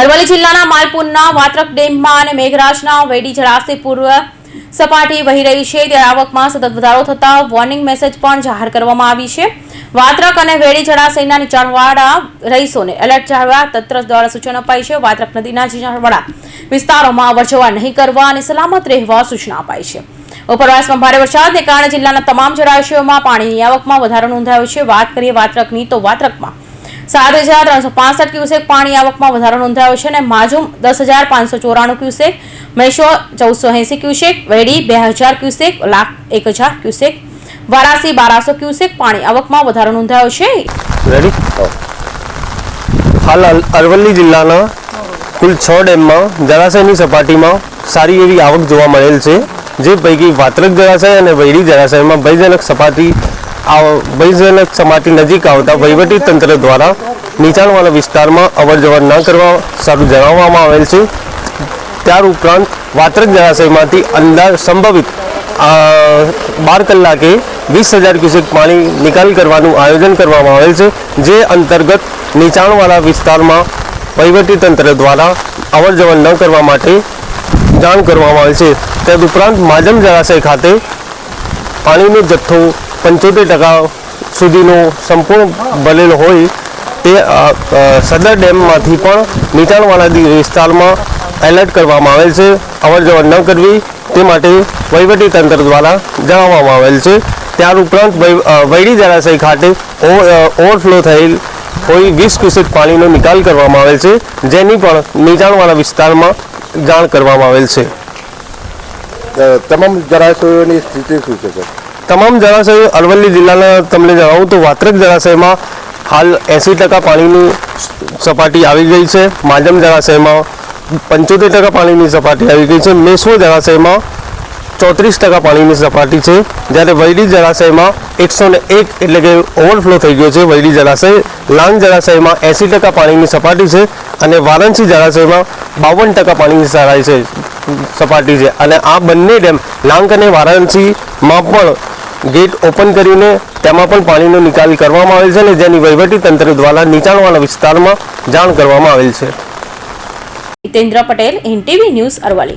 અરવલ્લી જિલ્લાના માલપુરના વાત્રક ડેમમાં અને મેઘરાજના વેડી જળાશય પૂર્વ સપાટી વહી રહી છે. ત્યારે આવકમાં સતત વધારો થતા વોર્નિંગ મેસેજ પણ જાહેર કરવામાં આવી છે. વાત્રક અને વેડી જળાશયના નીચાણવાળા રહીશોને એલર્ટ જાળવવા તંત્ર દ્વારા સૂચના અપાઈ છે. વાત્રક નદીના નીચાણવાળા વિસ્તારોમાં અવરજવર નહીં કરવા અને સલામત રહેવા સૂચના અપાઈ છે. ઉપરવાસમાં ભારે વરસાદને કારણે જિલ્લાના તમામ જળાશયોમાં પાણીની આવકમાં વધારો નોંધાયો છે. વાત કરીએ વાત્રકની તો વાત્રકમાં સાત હજાર ત્રણસો પાસઠ ક્યુસેક પાણી આવકમાં વધારો નોંધાયો છે અને માજુમ દસ હજાર પાંચસો ચોરાણું ક્યુસેક મહેશ્વર ચૌદસો એંસી ક્યુસેક, વેડી બે હજાર ક્યુસેક, લાખ એક હજાર ક્યુસેક, વારાસી બારાસો ક્યુસેક પાણી આવકમાં વધારો નોંધાયો છે. હાલ અલ- અરવલ્લી જિલ્લાના કુલ છ ડેમમાં, જળાશયની સપાટીમાં સારી એવી આવક જોવા મળેલ છે. જે પૈકી વાત્રક જળાશય અને વૈડી જળાશયમાં ભયજનક સપાટી ભયજનક સપાટી નજીક આવતા વહીવટી તંત્ર દ્વારા નીચાણવાળા વિસ્તારમાં અવરજવર ન કરવા સારું જણાવવામાં આવેલ છે. ત્યાર ઉપરાંત વાત્રક જળાશયમાંથી અંદાજ સંભવિત બાર કલાકે વીસ હજાર ક્યુસેક પાણી નિકાલ કરવાનું આયોજન કરવામાં આવેલ છે, જે અંતર્ગત નીચાણવાળા વિસ્તારમાં વહીવટી તંત્ર દ્વારા અવરજવર ન કરવા માટે જાણ કરવામાં આવેલ છે. તદુપરાંત માજમ જળાશય ખાતે પાણીનો જથ્થો પંચોતેર ટકા સુધીનું સંપૂર્ણ ભરેલ હોય તે સદર ડેમમાંથી પણ નીચાણવાળા વિસ્તારમાં એલર્ટ કરવામાં આવેલ છે. અવર જવર ન કરવી તે માટે વહીવટી તંત્ર દ્વારા જણાવવામાં આવેલ છે. ત્યાર ઉપરાંત વૈડી જળાશય ખાતે ઓવરફ્લો થયેલ કોઈ વીસ ક્યુસેક પાણીનો નિકાલ કરવામાં આવેલ છે, જેની પણ નીચાણવાળા વિસ્તારમાં જાણ કરવામાં આવેલ છે. તમામ જળાશયોની સ્થિતિ શું છે, સર? તમામ જળાશયો અરવલ્લી જિલ્લાના તમને જણાવું તો વાત્રક જળાશયમાં હાલ એંસી ટકા પાણીની સપાટી આવી ગઈ છે. માજમ જળાશયમાં પંચોતેર ટકા પાણીની સપાટી આવી ગઈ છે. મેસવો જળાશયમાં ચોત્રીસ ટકા પાણીની સપાટી છે. જ્યારે વૈડી જળાશયમાં એકસો ને એક એટલે કે ઓવરફ્લો થઈ ગયો છે. વૈડી જળાશય, લાંગ જળાશયમાં એંસી ટકા પાણીની સપાટી છે અને વારાણસી જળાશયમાં બાવન ટકા પાણીની સરાય છે, સપાટી છે. અને આ બંને ડેમ લાંગ અને વારાણસીમાં પણ ગેટ ઓપન કરીને તેમાં પણ પાણીનો નિકાલ કરવામાં આવેલ છે અને જેની વહીવટી તંત્ર દ્વારા નીચાણવાળા વિસ્તારમાં જાણ કરવામાં આવેલ છે. Hitendra Patel, NTV news Aravalli.